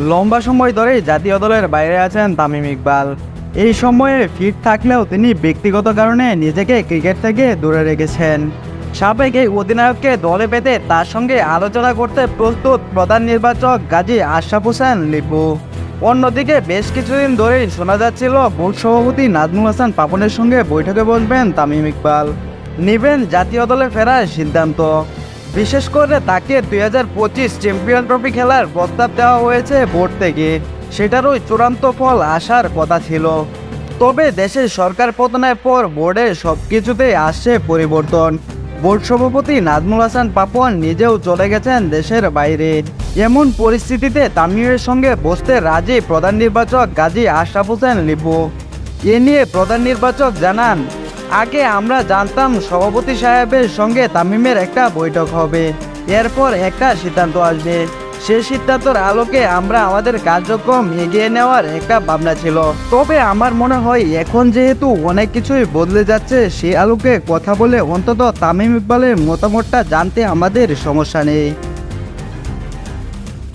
লম্বা সময় ধরেই জাতীয় দলের বাইরে আছেন তামিম ইকবাল। এই সময়ে ফিট থাকলেও তিনি ব্যক্তিগত কারণে নিজেকে ক্রিকেট থেকে দূরে রেখেছেন। সাবেক এই অধিনায়ককে দলে পেতে তার সঙ্গে আলোচনা করতে প্রস্তুত প্রধান নির্বাচক গাজী আশরাফ হোসেন লিপু। অন্যদিকে বেশ কিছুদিন ধরেই শোনা যাচ্ছিল বোর্ড সভাপতি নাজমুল হাসান পাপনের সঙ্গে বৈঠকে বসবেন তামিম ইকবাল। নেবেন জাতীয় দলে ফেরার সিদ্ধান্ত। বিশেষ করে তাকে দুই হাজার পঁচিশ চ্যাম্পিয়ন ট্রফি খেলার প্রস্তাব দেওয়া হয়েছে বোর্ড থেকে। সেটারই চূড়ান্ত ফল আসার কথা ছিল। তবে দেশের সরকার পতনের পর বোর্ডে সব কিছুতেই আসছে পরিবর্তন। বোর্ড সভাপতি নাজমুল হাসান পাপন নিজেও চলে গেছেন দেশের বাইরে। এমন পরিস্থিতিতে তামিমের সঙ্গে বসতে রাজি প্রধান নির্বাচক গাজী আশরাফ হোসেন লিপু। এ নিয়ে প্রধান নির্বাচক জানান আগে আমরা জানতাম সভাপতি সাহেবের সঙ্গে তামিমের একটা বৈঠক হবে। এরপর একটা সিদ্ধান্ত আসবে। সেই সিদ্ধান্তর আলোকে আমরা আমাদের কার্যক্রম এগিয়ে নেওয়ার একটা ভাবনা ছিল। তবে আমার মনে হয় এখন যেহেতু অনেক কিছুই বদলে যাচ্ছে, সে আলোকে কথা বলে অন্তত তামিম ইকবালের মতামতটা জানতে আমাদের সমস্যা নেই।